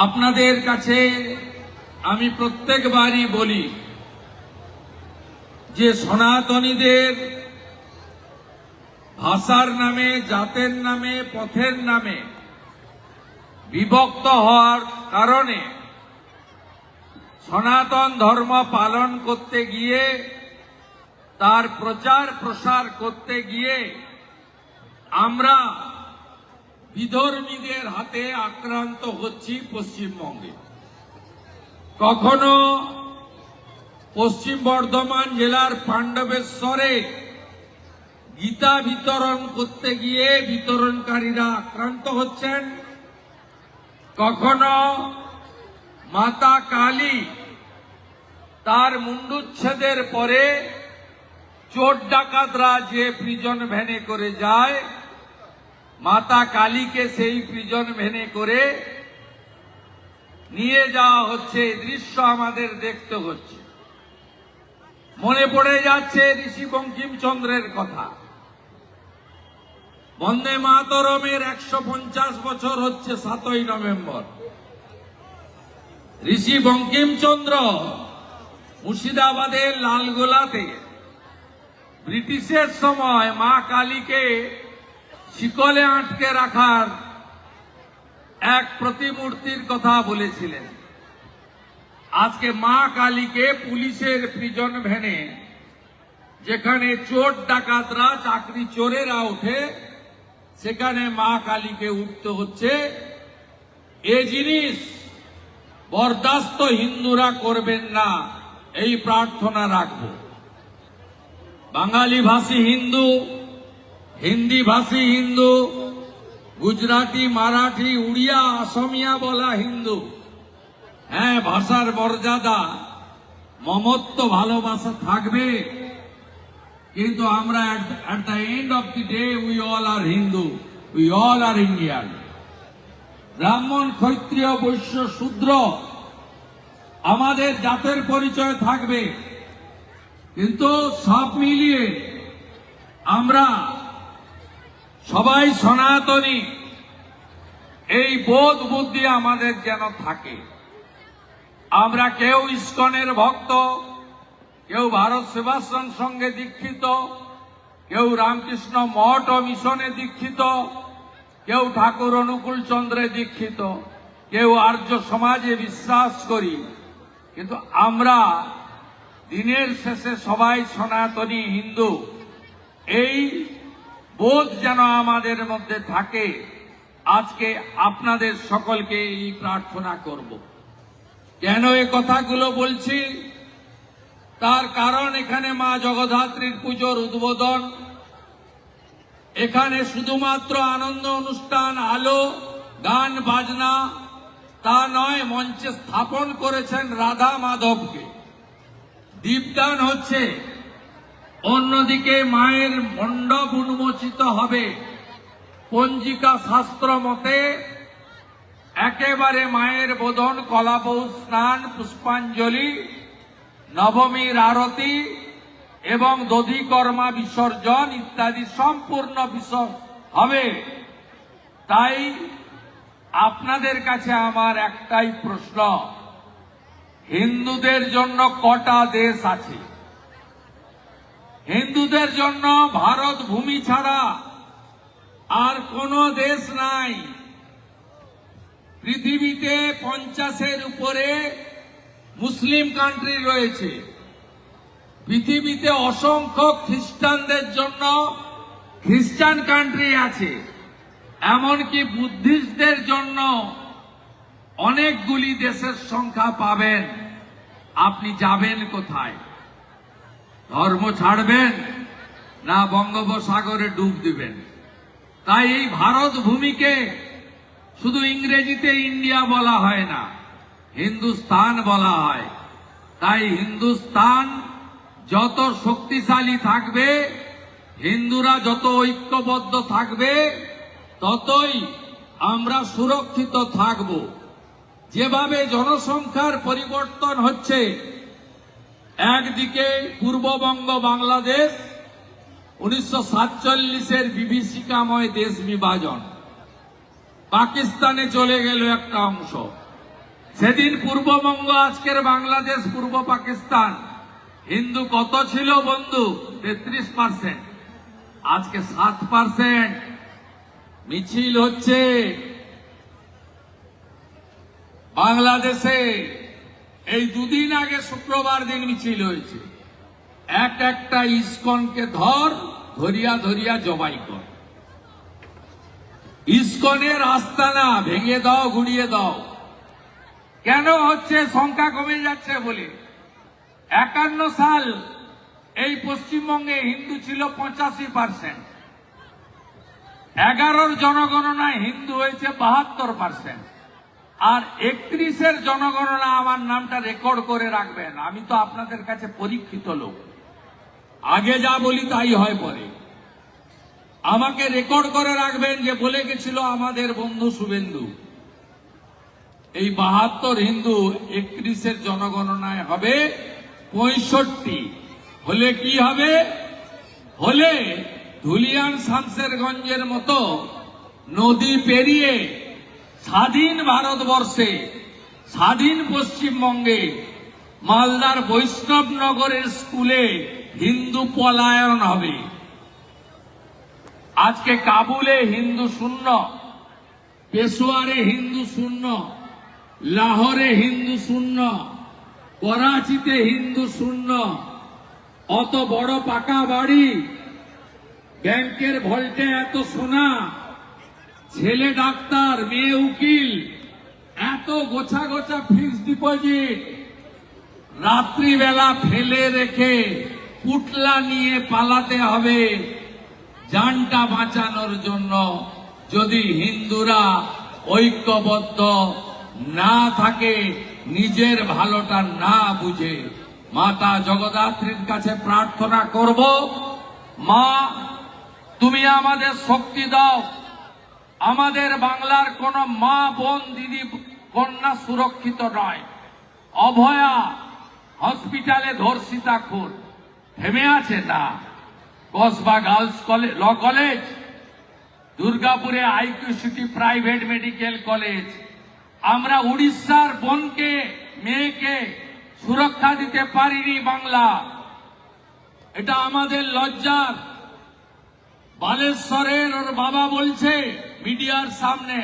আপনাদের কাছে আমি প্রত্যেকবারই বলি যে সনাতনীদের ভাষার নামে, জাতের নামে, পথের নামে বিভক্ত হওয়ার কারণে সনাতন ধর্ম পালন করতে গিয়ে, তার প্রচার প্রসার করতে গিয়ে আমরা বিধর্মীদের হাতে আক্রান্ত হচ্ছি পশ্চিমবঙ্গে। কখনো পশ্চিম বর্ধমান জেলার পাণ্ডবেশ্বরে গীতা বিতরণ করতে গিয়ে বিতরণকারীরা আক্রান্ত হচ্ছেন। কখনো মাতা কালী তার মুন্ডুচ্ছেদের পরে চোর ডাকাতরা যে প্রিজন ভ্যানে করে যায় মাতা কালীকে সেই প্রিজন ভ্যানে করে নিয়ে যাওয়া হচ্ছে দৃশ্য আমাদের দেখতে হচ্ছে। মনে পড়ে যাচ্ছে ঋষি বঙ্কিমচন্দ্রের কথা। বন্দে মাতরমের একশো পঞ্চাশ বছর হচ্ছে সাতই নভেম্বর। ঋষি বঙ্কিমচন্দ্র মুর্শিদাবাদের লালগোলাতে ব্রিটিশের সময় মা কালীকে শিকলে আটকে রাখার এক প্রতিমূর্তির কথা বলেছিলেন। আজকে মা কালীকে পুলিশের প্রিজন ভ্যানে যেখানে চোর ডাকাতরা, চাকরি চোরেরা ওঠে, সেখানে মা কালীকে উঠতে হচ্ছে। এ জিনিস বরদাস্ত হিন্দুরা করবেন না, এই প্রার্থনা রাখব। বাঙালি ভাষী হিন্দু হিন্দি ভাষী হিন্দু, গুজরাটি, মারাঠি, উড়িয়া অসমিয়া বলা হিন্দু। হ্যাঁ ভাষার মর্যাদা, মমত্ব, ভালোবাসা থাকবে। কিন্তু আমরা at the end of the day we all are Hindu we all are Indian Brahmin, Kshatriya, Vaishya, শূদ্র, আমাদের জাতের পরিচয় থাকবে। কিন্তু সব মিলিয়ে আমরা সবাই সনাতনী। এই বোধ বুদ্ধি আমাদের যেন থাকে। আমরা কেউ ইস্কনের ভক্ত, কেউ ভারত সেবাশ্রম সঙ্গে দীক্ষিত, কেউ রামকৃষ্ণ মঠ ও মিশনে দীক্ষিত, কেউ ঠাকুর অনুকূল চন্দ্রে দীক্ষিত, কেউ আর্য সমাজে বিশ্বাস করি। কিন্তু আমরা দিনের শেষে সবাই সনাতনী হিন্দু। এই বোধ যেন আমাদের মধ্যে থাকে। আজকে আপনাদের সকলকে এই প্রার্থনা করব। কেন এ কথাগুলো বলছি? তার কারণ এখানে মা জগদ্ধাত্রীর পুজোর উদ্বোধন। এখানে শুধুমাত্র আনন্দ অনুষ্ঠান, আলো, গান, বাজনা, তা নয়, মঞ্চে স্থাপন করেছেন রাধা মাধবকে। দীপদান হচ্ছে। অন্যদিকে মায়ের মণ্ডপ উন্মোচিত হবে। পঞ্জিকা শাস্ত্র মতে, একেবারে মায়ের বোধন, কলাবৌ স্নান, পুষ্পাঞ্জলি, নবমীর আরতি এবং দধিকর্মা বিসর্জন ইত্যাদি সম্পূর্ণ হবে। তাই আপনাদের কাছে আমার একটাই প্রশ্ন। হিন্দুদের জন্য কটা দেশ আছে? হিন্দুদের জন্য ভারত ভূমি ছাড়া আর কোনো দেশ নাই। পৃথিবীতে পঞ্চাশের উপরে মুসলিম কান্ট্রি রয়েছে। পৃথিবীতে অসংখ্য খ্রিস্টানদের জন্য খ্রিস্টান কান্ট্রি আছে। এমনকি বুদ্ধিস্টদের জন্য অনেকগুলি দেশের সংখ্যা পাবেন। আপনি যাবেন কোথায়? ধর্ম ছাড়বেন না বঙ্গোপসাগরে ডুব দিবেন। তাই এই ভারত ভূমিকে শুধু ইংরেজিতে ইন্ডিয়া বলা হয় না, হিন্দুস্তান বলা হয়। তাই হিন্দুস্তান যত শক্তিশালী থাকবে, হিন্দুরা যত ঐক্যবদ্ধ থাকবে, ততই আমরা সুরক্ষিত থাকব। যেভাবে জনসংখ্যার পরিবর্তন হচ্ছে একদিকে পূর্ববঙ্গ বাংলাদেশ, উনিশশো সাতচল্লিশের বিভীষিকাময় দেশ বিভাজন। পাকিস্তানে চলে গেল একটা অংশ। সেদিন পূর্ববঙ্গ, আজকের বাংলাদেশ, পূর্ব পাকিস্তান। হিন্দু কত ছিল বন্ধু? তেত্রিশ পার্সেন্ট আজকে সাত পার্সেন্ট মিছিল হচ্ছে। বাংলাদেশে এই দুদিন আগে শুক্রবার দিন মিছিল হয়েছে। এক একটা ইস্কনকে ধর, ধরিয়া ধরিয়া জবাই কর। ইস্কনের আস্তানা ভেঙে দাও ঘুরিয়ে দাও। কেন হচ্ছে সংখ্যা কমে যাচ্ছে বলে? একান্ন সাল এই পশ্চিমবঙ্গে হিন্দু ছিল পঁচাশি পার্সেন্ট। এগারোর জনগণনায় হিন্দু হয়েছে বাহাত্তর পার্সেন্ট। আর একত্রিশের জনগণনা আমার নামটা রেকর্ড করে রাখবেন। আমি তো আপনাদের কাছে পরীক্ষিত লোক। আগে যা বলি তাই হয় পরে। আমাকে রেকর্ড করে রাখবেন যে বলে গেছিল আমাদের বন্ধু শুভেন্দু। এই বাহাত্তর হিন্দু একত্রিশের জনগণনায় হবে পঁয়ষট্টি। হলে কি হবে? হলে ধুলিয়ান শামসেরগঞ্জের মতো নদী পেরিয়ে স্বাধীন ভারতবর্ষে, স্বাধীন পশ্চিমবঙ্গে, মালদার বৈষ্ণবনগরের স্কুলে হিন্দু পলায়ন হবে। আজকে কাবুলে হিন্দু শূন্য, পেশোয়ারে হিন্দু শূন্য, লাহোরে হিন্দু শূন্য, করাচিতে হিন্দু শূন্য, অত বড় পাকা বাড়ি, ব্যাংকের ভল্টে এত সোনা ছেলে ডাক্তার, মেয়ে উকিল, এত গোছা গোছা ফিক্সড ডিপোজিট রাত্রিবেলা ফেলে রেখে পুটলা নিয়ে পালাতে হবে। জানটা বাঁচানোর জন্য যদি হিন্দুরা ঐক্যবদ্ধ না থাকে, নিজের ভালোটা না বুঝে, মাতা জগদাত্রীর কাছে প্রার্থনা করব, মা, তুমি আমাদের শক্তি দাও। আমাদের বাংলার কোন মা বোন, দিদি, কন্যা সুরক্ষিত নয়। অভয়া হসপিটালে ধর্ষিতা খুন। থেমে আছে না। Kasba girls college law college, দুর্গাপুরে IQ city private medical college. আমরা উড়িষ্যার বোনকে, মেয়েকে সুরক্ষা দিতে পারিনি বাংলা। এটা আমাদের লজ্জার। বালেশ্বরের ওর বাবা বলছে, মিডিয়ার সামনে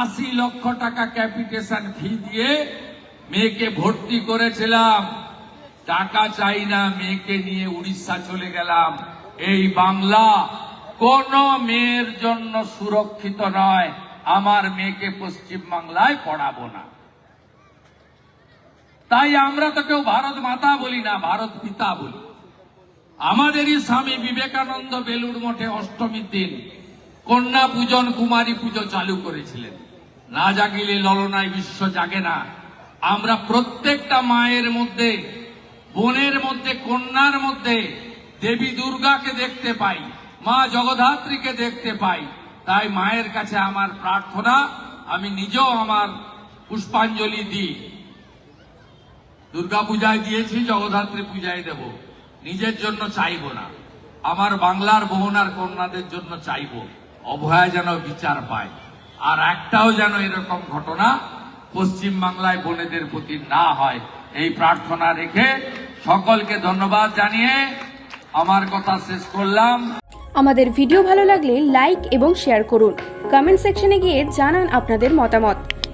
আশি লক্ষ টাকা ক্যাপিটেশন ফি দিয়ে মেয়েকে ভর্তি করেছিলাম। টাকা চাই না, মেয়েকে নিয়ে উড়িষ্যা চলে গেলাম। এই বাংলা কোন মেয়ের জন্য সুরক্ষিত নয়। আমার মেয়েকে পশ্চিম বাংলায় পড়াবো না। তাই আমরা তো কেউ ভারত মাতা বলি না, ভারত পিতা বলি। আমাদেরই স্বামী বিবেকানন্দ বেলুর মঠে অষ্টমীর দিন কন্যা পূজন, কুমারী পুজো চালু করেছিলেন। না জাগিলে ললনায় বিশ্ব জাগে না। আমরা প্রত্যেকটা মায়ের মধ্যে, বোনের মধ্যে, কন্যার মধ্যে দেবী দুর্গাকে দেখতে পাই, মা জগধাত্রীকে দেখতে পাই। তাই মায়ের কাছে আমার প্রার্থনা, আমি নিজেও আমার পুষ্পাঞ্জলি দিই। দুর্গা পূজায় দিয়েছি জগদ্ধাত্রী পূজায় দেব। নিজের জন্য চাইব না। আমার বাংলার বহুনার কন্যাদের জন্য চাইব। অভয়া যেন বিচার পায়। আর একটাও যেন এরকম ঘটনা পশ্চিম বাংলায় বোনেদের প্রতি না হয়। এই প্রার্থনা রেখে সকলকে ধন্যবাদ জানিয়ে আমার কথা শেষ করলাম। আমাদের ভিডিও ভালো লাগলে লাইক এবং শেয়ার করুন। কমেন্ট সেকশনে গিয়ে জানান আপনাদের মতামত।